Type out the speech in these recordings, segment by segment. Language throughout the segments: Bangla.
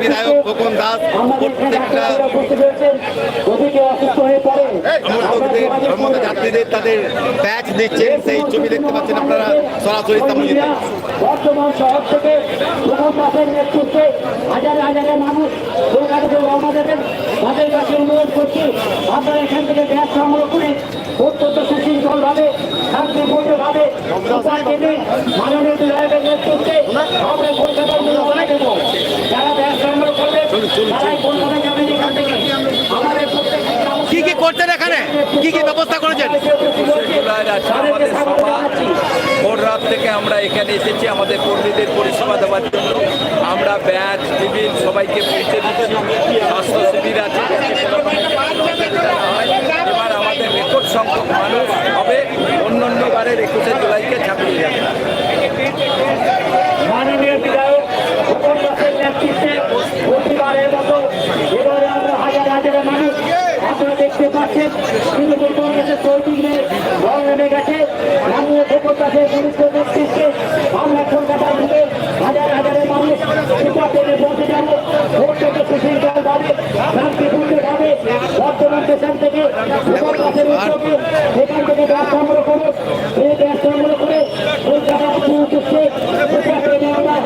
বিধায়ক খোকন দাস প্রত্যেকটা সমর্থকদের তাদের ব্যাচ দিচ্ছেন সেই ছবি দেখতে পাচ্ছেন আপনারা সরাসরি বর্তমান শহর থেকে নেতৃত্বে হাজারে হাজারে মানুষ কলকাতাতে রওনা দেবেন। তাদের কাছে অনুরোধ করছি আপনারা এখান থেকে গ্যাস সংগ্রহ করে অত্যন্ত সুশৃঙ্খলভাবে শান্তিপূর্ণভাবে মাননীয় বিধায়কের নেতৃত্বে আমরা কলকাতার দেব যারা গ্যাস সংগ্রহ করবে তারাই কলকাতা যাবেন এখান থেকে আমাদের প্রত্যেকটা কি কি করছেন এখানে? কি কি ব্যবস্থা করেছেন? ভোর রাত থেকে আমরা এখানে এসেছি আমাদের কর্মীদের পরিষেবা দেওয়ার জন্য। আমরা ব্যাচ টিফিন সবাইকে পৌঁছে দিচ্ছি। স্বাস্থ্য শিবির আছে এবার আমাদের রেকর্ড সংখ্যক মানুষ হবে। অন্য অন্য বারের একুশে জুলাইকে ছাপিয়ে যাবে। মাননীয় বিধায়ক ভূপন দাসের নেতৃত্বে প্রতিবারের মতো এবারে আমরা হাজার হাজার মানুষ আপনারা দেখতে পাচ্ছেন তৃণমূল কংগ্রেসের কর্মীদের রং নেমে গেছে। মাননীয় ভূপন দাসের গুরুত্ব নেতৃত্বে আমরা কলকাতার বুকে হাজার হাজারের মানুষ সুপারটেনে পৌঁছে যাব অত্যন্ত সুশৃঙ্খলভাবে শান্তিপূর্ণভাবে বর্তমান স্টেশন থেকে ভূপন দাসের উদ্যোগে সেখান থেকে গ্যাস সংগ্রহ করে এই গ্যাস সংগ্রহ করে কলকাতার উদ্দেশ্যে হাজার হাজার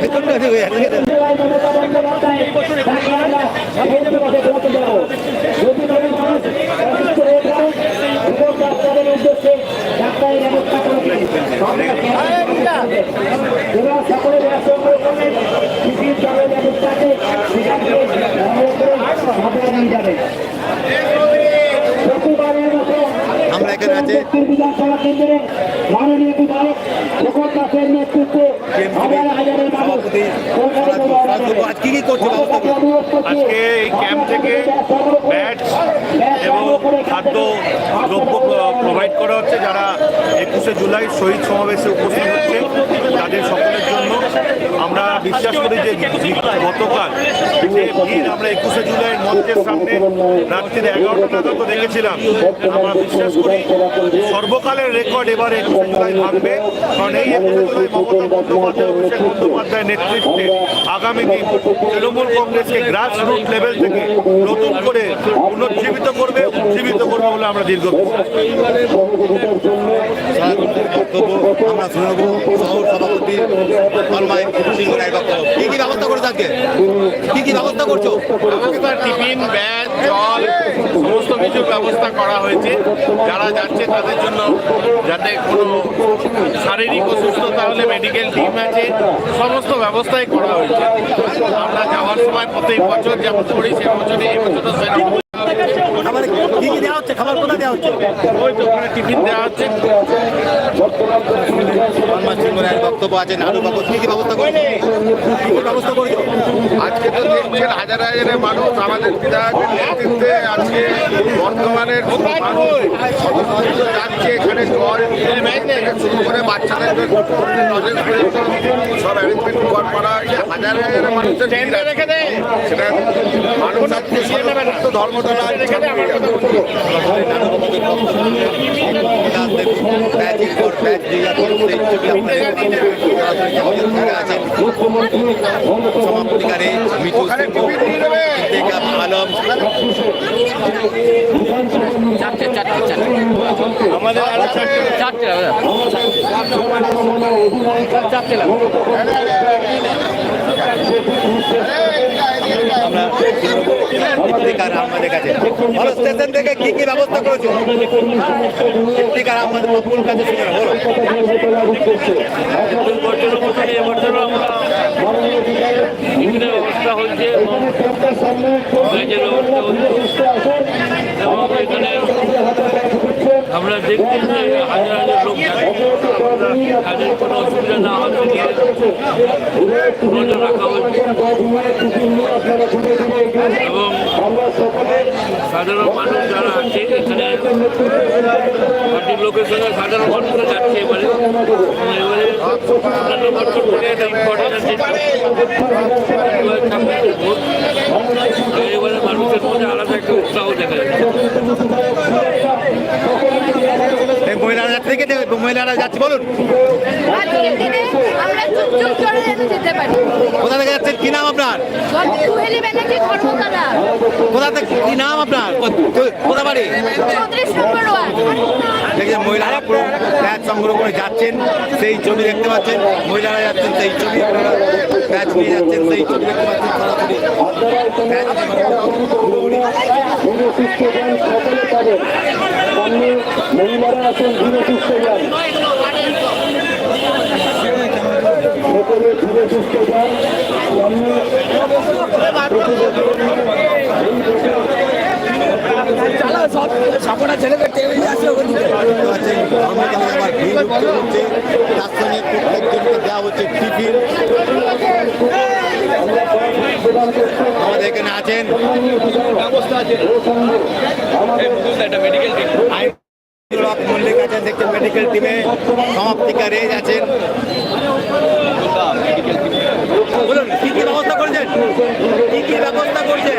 ভেতরটা হয়ে গেছে। জেলায় মমতা বন্দ্যোপাধ্যায় তাকে আমরা কেন্দ্র বসে পৌঁছে দেবো যদি কোনো মানুষ অসুস্থ হয়ে পড়ে এবং ডাক্তারের উদ্দেশ্যে ডাক্তারের ব্যবস্থা করেছে এবং সকলে ব্যবস্থা করবেন শিশির জলের ব্যবস্থাকে সেখানে সংগ্রহ করে আপনারা নিয়ে যাবেন প্রতিবারের মতো আমরা এখানে আছি। দক্ষিণ বিধানসভা কেন্দ্রে মাননীয় বিধায়ক ভূপন দাসের নেতৃত্বে হাজার হাজারের মানুষ কলকাতাতে রওনা দেবে। আজ কি কি করছে ব্যবস্থা আজকে এই ক্যাম্প থেকে ব্যাট এবং খাদ্য দ্রব্য প্রোভাইড করা হচ্ছে যারা একুশে জুলাই শহীদ সমাবেশে উপস্থিত হচ্ছে তাদের সকলের জন্য আমরা বিশ্বাস করি যে গতকাল আমরা একুশে জুলাইয়ের মঞ্চের সামনে করি সর্বকালের রেকর্ড এবারে একুশে জুলাই ভাঙবে। কারণ এই একুশে জুলাই মমতা বন্দ্যোপাধ্যায়, অভিষেক বন্দ্যোপাধ্যায়ের নেতৃত্বে আগামী দিন তৃণমূল কংগ্রেসকে গ্রাস রুট লেভেল থেকে নতুন করে পুনর্জীবিত করবে, উজ্জীবিত করবে বলে আমরা দীর্ঘ আমরা কি কি ব্যবস্থা করছ আজকে? কি কি ব্যবস্থা করছ? টিফিন, ব্যাগ, জল, সমস্ত কিছুর ব্যবস্থা করা হয়েছে। যারা যাচ্ছে তাদের জন্য যাতে কোনো শারীরিক অসুস্থতা হলে মেডিকেল টিম আছে, সমস্ত ব্যবস্থাই করা হয়েছে। আমরা যাওয়ার সময় প্রত্যেক বছর যেমন করি সে বছরে এই বছরও সেরকম। খাবার কি কি দেওয়া হচ্ছে? খাবার কোথায় দেওয়া হচ্ছে? ওই তো ওখানে টিফিন দেওয়া হচ্ছে। বক্তব্য আছে নাড়ু বাবু কি কি ব্যবস্থা করছ? কি কি ব্যবস্থা করছ? আজকে তো দেখছেন হাজার হাজারের মানুষ আমাদের বিধায়কের নেতৃত্বে আজকে শত যাচ্ছে এখানে জল শুরু করে বাচ্চাদের সব অ্যারেঞ্জমেন্ট করা হাজার হাজার মানুষের। সেটা মানুষ আজকে সর্বত্র আমাদের আমাদের স্টেশন থেকে কি কি ব্যবস্থা করেছ? ইফতিকার আহমদ কাছে বলো বিভিন্ন ব্যবস্থা হচ্ছে এবং ব্যাচের ব্যবস্থা হচ্ছে এবং এখানে আমরা দেখছি যে হাজার হাজার লোক তাদের কোনো অসুবিধা না হয় নজর রাখা হচ্ছে এবং সাধারণ মানুষ যারা আছে, এখানে পার্টির লোকের সঙ্গে সাধারণ মানুষরা যাচ্ছে এবারে। এবারে অন্যান্য বছর থেকে একটা ইম্পর্টেন্ট আছে। এবারে মানুষের মধ্যে আলাদা একটা উৎসাহ দেখা যাচ্ছে। মহিলারা যাচ্ছে থেকে মহিলারা যাচ্ছে, বলুন। কোথা থেকে যাচ্ছেন? কি নাম আপনার? কোথা থেকে, কি নাম আপনার? কোথা বাড়ি? দেখছেন মহিলারা পুরো ব্যাচ সংগ্রহ করে যাচ্ছেন, সেই ছবি দেখতে পাচ্ছেন। মহিলারা যাচ্ছেন, সেই ছবি আপনারা ব্যাচ নিয়ে যাচ্ছেন, সেই ছবি দেখতে পাচ্ছেন, সরাসরি। ব্যাচ সামনে মহিলারা আছেন ধীরে সুস্থ যান ধীরে সুস্থ যান সামনে সঙ্গে প্রত্যেকজনকে দেওয়া হচ্ছে আমাদের এখানে আছেন। মল্লিক আছেন, দেখছেন মেডিকেল টিমে সমাপ্তিকা রেজ আছেন। বলুন, কি কি ব্যবস্থা করছেন? কি কি ব্যবস্থা করছেন?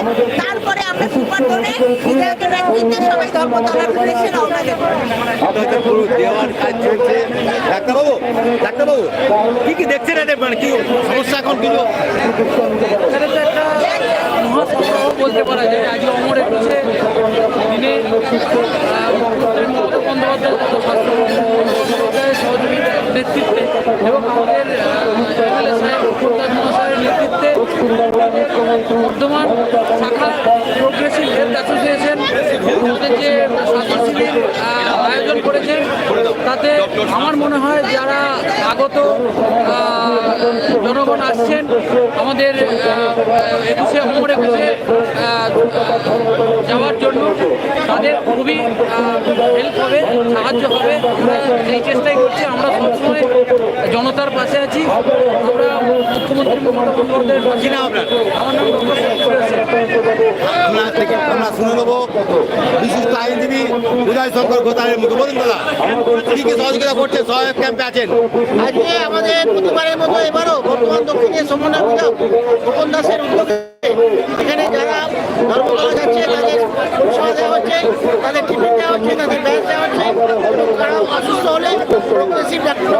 তারপরে আমরা সুপার ধরে বিধায়কের নেতৃত্বে সবাই ধর্মতলার উদ্দেশ্যে রওনা দেবো। হচ্ছে পুরো দেওয়ার কাজ চলছে। ডাক্তারবাবু ডাক্তারবাবু কি কি দেখছেন মানে কি সমস্যা এখন কিছু বলতে পারা যায়, আজকে অমর একুশে দিনে বন্দ্যোপাধ্যায় নেতৃত্বে এবং আমাদের নেতৃত্বে বর্ধমান শাখা প্রোগ্রেসিভ হেলথ অ্যাসোসিয়েশন যে স্বাস্থ্য শিবির আয়োজন করেছে, তাতে আমার মনে হয় যারা আগত জনগণ আসছেন, আমাদের একুশে অমর একুশে যাওয়ার জন্য তাদের খুবই হেল্প হবে সাহায্য হবে। আমরা এই চেষ্টাই করছি। আমরা সবসময় জনতার পাশে আছি। আমরা মুখ্যমন্ত্রী মমতা বন্দ্যোপাধ্যায়ের পাশে নাম আমার নাম আমরা শুনে নেব। বিশিষ্ট আইনজীবী উদয় শঙ্কর ঘোষালের মুখে। দাদা কি কি সহযোগিতা করছে? সহায়ক ক্যাম্পে আছেন। আজকে আমাদের প্রতিবারের মতো এবারও বর্তমান দক্ষিণে সমন্বয় বিধায়ক দাসের উদ্যোগে এখানে যারা ধর্মতলা যাচ্ছে তাদের পরিষেবা দেওয়া হচ্ছে তাদের টিফিন দেওয়া হচ্ছে তাদের ব্যাস দেওয়া হচ্ছে তারা অসুস্থ হলে প্রগ্রেসিভ ডাক্তার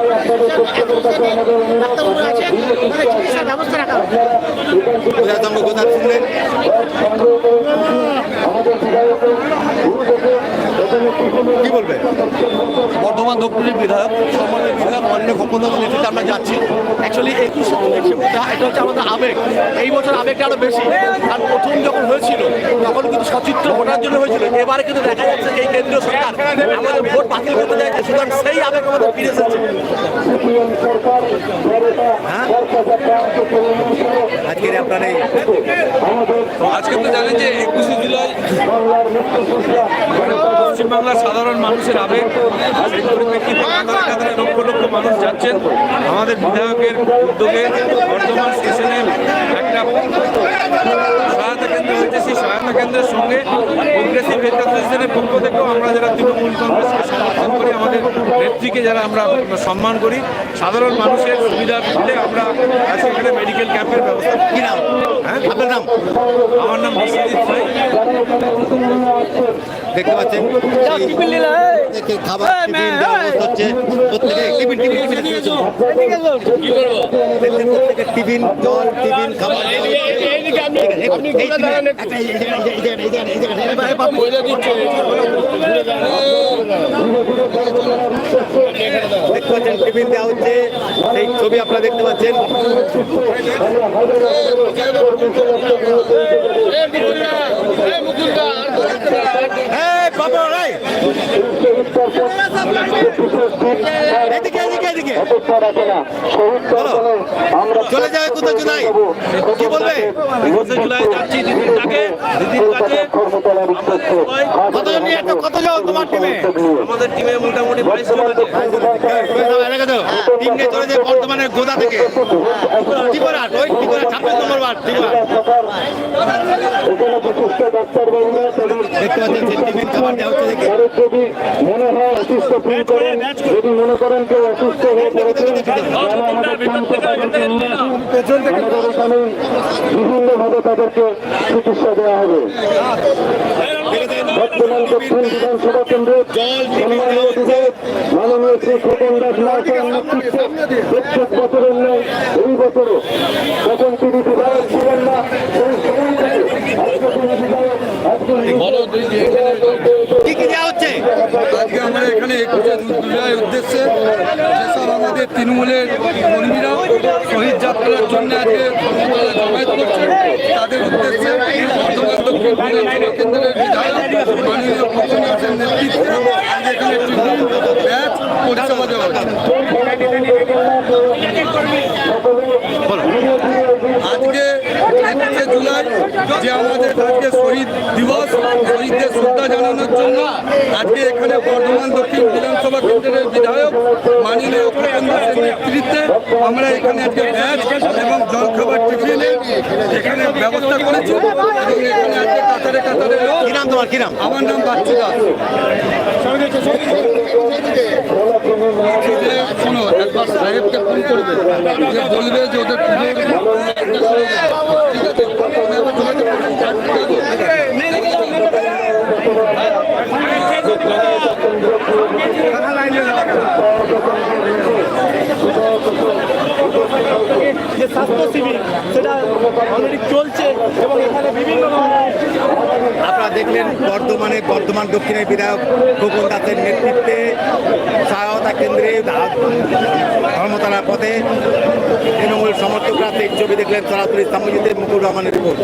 ডাক্তারবাবু আছেন তাদের চিকিৎসার ব্যবস্থা রাখা হচ্ছে ঘোষাল শুনলেন কি বলবে? বর্ধমান দক্ষিণের বিধায়ক সম্মানের বিধায়ক মাননীয় গোপনদাস নেতৃত্বে আমরা যাচ্ছি। অ্যাকচুয়ালি একুশে এটা হচ্ছে আমাদের আবেগ। এই বছর আবেগটা আরও বেশি। কারণ প্রথম যখন হয়েছিল তখন কিন্তু সচিত্র ভোটার জন্য হয়েছিল। এবারে কিন্তু দেখা যাচ্ছে এই কেন্দ্রীয় সরকার আমাদের ভোট বাতিল করতে চাইছে। সুতরাং সেই আবেগ আমাদের ফিরে এসেছে। হ্যাঁ? আজকের আপনার এই আজকে তো জানেন যে একুশে জুলাই পশ্চিমবাংলার সাধারণ মানুষের আবেগ সেই পরিপ্রেক্ষিতে কাতারে কাতারে লক্ষ লক্ষ মানুষ যাচ্ছেন। আমাদের বিধায়কের উদ্যোগে বর্ধমান স্টেশনে একটা সহায়তা কেন্দ্র হয়েছে। সেই সহায়তা কেন্দ্রের সঙ্গে হেলথ অ্যাসোসিয়েশনের পক্ষ থেকেও আমরা যারা তৃণমূল কংগ্রেসকে সমর্থন করি আমাদের নেত্রীকে যারা আমরা সম্মান করি সাধারণ মানুষের সুবিধা পেতে আমরা এখানে মেডিকেল ক্যাম্পের ব্যবস্থা কি নাম? হ্যাঁ? আপনার নাম? আমার নাম বিশ্বজিৎ দেখতে পাচ্ছেন খাবার টিফিন হচ্ছে প্রত্যেকে টিফিন টিফিন প্রত্যেকে টিফিন জল টিফিন খাবার। দেখতে পাচ্ছেন টিফিন দেওয়া হচ্ছে সেই ছবি আপনারা দেখতে পাচ্ছেন এই বাবা, এই। এদিকে, এদিকে, এদিকে। দিকে অপেক্ষা রাখে না শহীদ বলো। আমরা চলে যাবে কোথাও জুলাই কি বলবে জুলাই যাচ্ছি দিদির ডাকে দিদির কাছে কতজন নিয়ে কতজন তোমার টিমে আমাদের টিমে মোটামুটি বাইশ জন গোদা থেকে ছাব্বিশ নম্বর দেখতে পাচ্ছেন খাবার দেওয়া হচ্ছে দেখে কারোর যদি মনে হয় ফিল করেন। যদি মনে করেন কেউ অসুস্থ হয়ে পড়েছে তাহলে আমাদের ক্যাম্পে তাদেরকে নিয়ে আসুন। আমাদের এখানে বিভিন্নভাবে তাদেরকে চিকিৎসা দেওয়া হবে। বর্তমান দক্ষিণ বিধানসভা কেন্দ্রের সম্মানীয় বিধায়ক মাননীয় শ্রী খোকন দাস মহাশয়ের নেতৃত্বে প্রত্যেক বছরের নেই এই বছরও যখন তিনি বিধায়ক ছিলেন না সেই সময় থেকে আজকে তিনি বিধায়ক আজকে এখানে একুশে উদ্দেশ্যে যেসব আমাদের তৃণমূলের কর্মীরা শহীদ যাত্রার জন্য আজকে জমায়েত করছেন। তাদের উদ্দেশ্যে কেন্দ্রের বিধায়ক মাননীয় যে আমাদের আজকে শহীদ দিবস শহীদদের শ্রদ্ধা জানানোর জন্য আজকে এখানে বর্ধমান দক্ষিণ বিধানসভা কেন্দ্রের বিধায়ক মাননীয় খোকন দাসের নেতৃত্বে আমরা এখানে আজকে ব্যাচ এবং জলখাবার টিফিনের এখানে ব্যবস্থা করেছি এবং এখানে আজকে কাতারে কাতারে লোক। কি নাম তোমার? কি নাম? আমার নাম বাচ্চু দাস। শোনো একবার সাহেবকে ফোন করবে। যে বলবে যে ওদের ঠিক আছে? আপনারা দেখলেন বর্ধমানে, বর্ধমান দক্ষিণের বিধায়ক খোকন দাসের নেতৃত্বে সহায়তা কেন্দ্রে ধা- ধর্মতলা পথে তৃণমূল সমর্থকরা সেই ছবি দেখলেন, সরাসরি সামজিদের মুকুর রহমানের রিপোর্ট।